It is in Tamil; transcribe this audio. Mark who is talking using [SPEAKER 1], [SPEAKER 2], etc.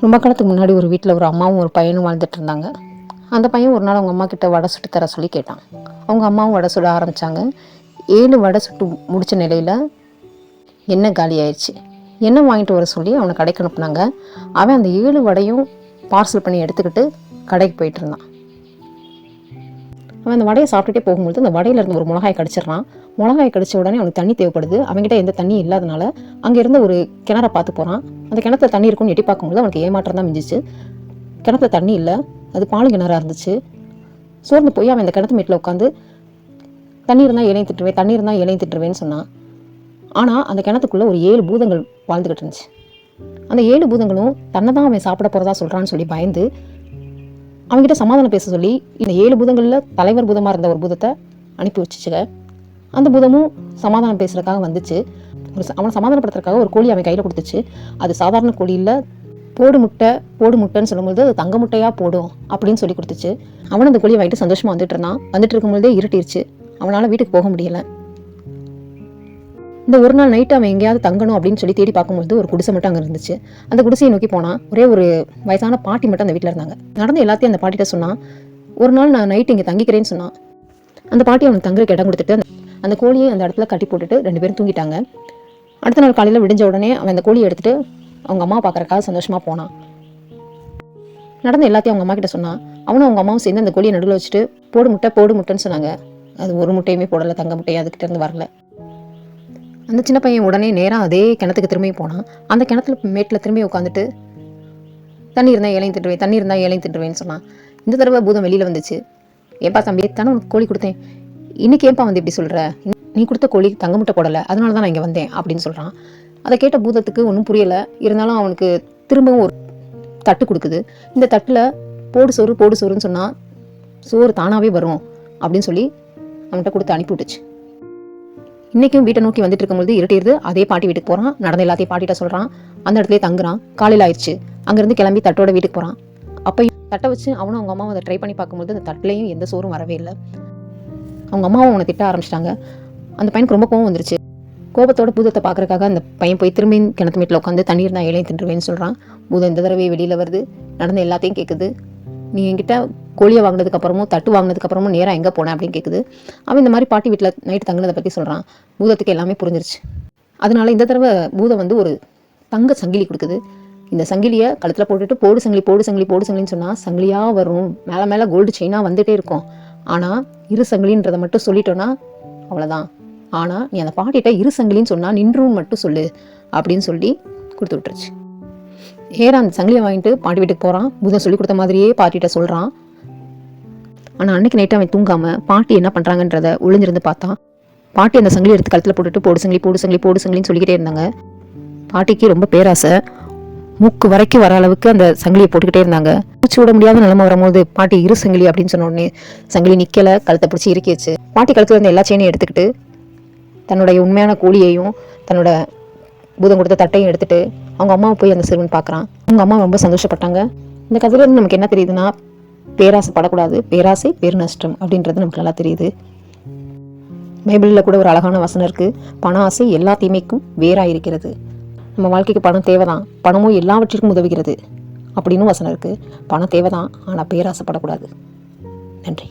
[SPEAKER 1] ரொம்ப காலத்துக்கு முன்னாடி ஒரு வீட்டில் ஒரு அம்மாவும் ஒரு பையனும் வாழ்ந்துட்டு இருந்தாங்க. அந்த பையன் ஒரு நாள் அவங்க அம்மா கிட்ட வடை சுட்டு தர சொல்லி கேட்டான். அவங்க அம்மாவும் வடை சுட ஆரம்பித்தாங்க ஏழு வடை சுட்டு முடித்த நிலையில் எண்ணெய் காலி ஆயிடுச்சு? எண்ணெய் வாங்கிட்டு வர சொல்லி அவனை கடைக்கு அனுப்புனாங்க. அவன் அந்த ஏழு வடையும் பார்சல் பண்ணி எடுத்துக்கிட்டு கடைக்கு போயிட்டு இருந்தான். அவன் அந்த வடையை சாப்பிட்டுட்டே போகும்போது அந்த வடையில இருந்து ஒரு மிளகாய் கடிச்சிடுறான். மிளகாய் கடிச்ச உடனே அவனுக்கு தண்ணி தேவைப்படுது. அவங்ககிட்ட எந்த தண்ணி இல்லாதனால அங்கே இருந்த ஒரு கிணறை பார்த்து போகிறான் அந்த கிணத்துல தண்ணி இருக்கும்னு எட்டி பார்க்கும்போது அவனுக்கு ஏமாற்றம் தான் மிஞ்சிச்சு. கிணத்துல தண்ணி இல்லை. அது பாலும் கிணறாக இருந்துச்சு. சோர்ந்து போய் அவன் அந்த கிணத்து மீட்டில் உட்காந்து தண்ணி இருந்தால் இலையும் திட்டுருவேன் தண்ணி இருந்தால் இலையும் திட்டுருவேன்னு சொன்னான். ஆனால் அந்த கிணத்துக்குள்ளே ஒரு ஏழு பூதங்கள் வாழ்ந்துக்கிட்டு இருந்துச்சு. அந்த ஏழு பூதங்களும் தன்னை தான் அவன் சாப்பிட போகிறதா சொல்கிறான்னு சொல்லி பயந்து அவன்கிட்ட சமாதானம் பேச சொல்லி இந்த ஏழு பூதங்களில் தலைவர் பூதமாக இருந்த ஒரு பூதத்தை அனுப்பி வச்சுச்சுங்க அந்த பூதமும் சமாதானம் பேசுறதுக்காக வந்துச்சு. ஒரு ச- அவனை சமாதானப்படுத்துறதுக்காக ஒரு கோழி அவன் கையில் கொடுத்துச்சு. அது சாதாரண கோழியில் போடு முட்டை போடு முட்டைன்னு சொல்லும்போது அது தங்க முட்டையாக போடும் அப்படின்னு சொல்லி கொடுத்துச்சு. அவன் அந்த கோழியை வாங்கிட்டு சந்தோஷமாக வந்துட்டு இருந்தான். வந்துட்டு இருக்கும்போதே இருட்டிருச்சு. அவனால் வீட்டுக்கு போக முடியலை. இந்த ஒரு நாள் நைட்டு அவன் எங்கேயாவது தங்கணும் அப்படின்னு சொல்லி தேடி பார்க்கும்போது ஒரு குடிசை மட்டும் அங்கே இருந்துச்சு. அந்த குடிசையை நோக்கி போனால் ஒரே ஒரு வயசான பாட்டி மட்டும் அந்த வீட்டில் இருந்தாங்க. நடந்து எல்லாத்தையும் அந்த பாட்டிகிட்ட சொன்னான் ஒரு நாள் நான் நைட்டு இங்கே தங்கிக்கிறேன்னு சொன்னான் அந்த பாட்டி அவனுக்கு தங்குறதுக்கு இடம் கொடுத்துட்டு அந்த- கோழியை அந்த இடத்துல கட்டி போட்டுட்டு ரெண்டு பேரும் தூங்கிட்டாங்க. அடுத்த நாள் காலையில் விடிஞ்ச உடனே அவன் அந்த கோழியை எடுத்துட்டு அவங்க அம்மா பார்க்குறக்காக சந்தோஷமாக போனான் நடந்த எல்லாத்தையும் அவங்க அம்மா கிட்ட சொன்னான் அவனும் அவங்க அம்மாவும் சேர்ந்து அந்த கோழியை நடுவில் வச்சுட்டு போடு முட்டை போடு முட்டைன்னு சொன்னாங்க. அது ஒரு முட்டையுமே போடலை தங்க முட்டையை அதுக்கிட்டேருந்து வரல. அந்த சின்ன பையன் உடனே நேராக அதே கிணத்துக்கு திரும்பி போனான். அந்த கிணத்துல மேட்டில் திரும்பி உட்காந்துட்டு தண்ணி இருந்தால் ஏழையும் திட்டுவேன் தண்ணி இருந்தால் ஏழையும் திட்டுவேன்னு சொன்னான். இந்த தடவை பூதம் வெளியில் வந்துச்சு. ஏப்பா தம்பி தானே உனக்கு கோழி கொடுத்தேன். இன்னைக்கு ஏன்பா வந்து இப்படி சொல்கிற நீ கொடுத்த கோழி தங்க முட்டை போடலை அதனால தான் நான் இங்கே வந்தேன் அப்படின்னு சொல்கிறான் அதை கேட்ட பூதத்துக்கு ஒன்றும் புரியலை. இருந்தாலும் அவனுக்கு திரும்பவும் ஒரு தட்டு கொடுக்குது. இந்த தட்டில் போடு சோறு போடு சோறுன்னு சொன்னால் சோறு தானாகவே வரும் அப்படின்னு சொல்லி அவன்கிட்ட கொடுத்து அனுப்பி விட்டுச்சு. இன்றைக்கும் வீட்டை நோக்கி வந்துட்டு இருக்கும்போது இருட்டிடுது. அதே பாட்டி வீட்டுக்கு போகிறான் நடந்த எல்லாத்தையும் பாட்டிகிட்ட சொல்கிறான் அந்த இடத்துல தங்குறான். காலையில் ஆயிடுச்சு. அங்கேருந்து கிளம்பி தட்டோட வீட்டுக்கு போகிறான் அப்போ தட்டை வச்சு அவனும் அவங்க அம்மாவும் அதை ட்ரை பண்ணி பார்க்கும்போது அந்த தட்டிலையும் எந்த சோறும் வரவே இல்லை. அவங்க அம்மாவும் அவனை திட்ட ஆரம்பிச்சிட்டாங்க. அந்த பையனுக்கு ரொம்ப கோவம் வந்துருச்சு. கோபத்தோட பூதத்தை பார்க்கறக்காக அந்த பையன் போய் திரும்பி கிணத்து வீட்டில் உட்காந்து தண்ணீர் நான் இலையும் தின்றுவேன்னு சொல்கிறான் பூதம் இந்த தடவை வெளியில் வருது. நடந்த எல்லாத்தையும் கேட்குது நீ என்கிட்ட கோழியை வாங்கினதுக்கு அப்புறமும் தட்டு வாங்கினதுக்கு அப்புறமும் நேராக எங்கே போனேன் அப்படின்னு கேட்குது அவன் இந்த மாதிரி பாட்டி வீட்டில் நைட்டு தங்கினதை பற்றி சொல்கிறான் பூதத்துக்கு எல்லாமே புரிஞ்சிருச்சு. அதனால இந்த தடவை பூதம் வந்து ஒரு தங்க சங்கிலி கொடுக்குது. இந்த சங்கிலியை கழுத்தில் போட்டுட்டு போடு சங்கிலி போடு சங்கிலி போடு சங்கிலின்னு சொன்னால் சங்கிலியாக வரும். மேலே மேலே கோல்டு செயினாக வந்துகிட்டே இருக்கும். ஆனால் இரு சங்கிலின்றதை மட்டும் சொல்லிட்டோன்னா அவ்வளோதான் ஆனால் நீ அந்த பாட்டிகிட்ட இரு சங்கிலின்னு சொன்னால் நின்றும் மட்டும் சொல்லு அப்படின்னு சொல்லி கொடுத்து விட்டுருச்சு. ஏறா அந்த சங்கிலியை வாங்கிட்டு பாட்டி வீட்டுக்கு போகிறான் புதன் சொல்லி கொடுத்த மாதிரியே பாட்டிகிட்ட சொல்கிறான் ஆனால் அன்னைக்கு நைட்டு அவன் தூங்காமல் பாட்டி என்ன பண்ணுறாங்கன்றத ஒளிஞ்சிருந்து பார்த்தான். பாட்டி அந்த சங்கிலி எடுத்து கழுத்தில் போட்டுட்டு போடு சங்கிலி போடு சங்கிலி போடு சங்கிலின்னு சொல்லிக்கிட்டே இருந்தாங்க. பாட்டிக்கு ரொம்ப பேராசை. மூக்கு வரைக்கும் வர அளவுக்கு அந்த சங்கிலியை போட்டுக்கிட்டே இருந்தாங்க. பிடிச்சி விட முடியாத நிலமை வரும்போது பாட்டி இரு சங்கிலி அப்படின்னு சொன்ன உடனே சங்கிலி நிற்கலை கழுத்தை பிடிச்சி இறுக்கிச்சு பாட்டி கழுத்தில் இருந்த எல்லா செயினையும் எடுத்துக்கிட்டு தன்னுடைய உண்மையான கூலியையும் தன்னோட பூதம் கொடுத்த தட்டையும் எடுத்துட்டு அவங்க அம்மாவை போய் அந்த சிறுவன் பார்க்குறான். அவங்க அம்மா ரொம்ப சந்தோஷப்பட்டாங்க. இந்த கதையிலேருந்து நமக்கு என்ன தெரியுதுன்னா பேராசை படக்கூடாது பேராசை பெருநஷ்டம் அப்படின்றது நமக்கு நல்லா தெரியுது. பைபிளில் கூட ஒரு அழகான வசனம் இருக்குது பண ஆசை எல்லா தீமைக்கும் வேறாக இருக்கிறது நம்ம வாழ்க்கைக்கு பணம் தேவைதான். பணமும் எல்லாவற்றிற்கும் உதவுகிறது அப்படின்னு வசனம் இருக்குது பணம் தேவைதான் ஆனால் பேராசைப்படக்கூடாது நன்றி.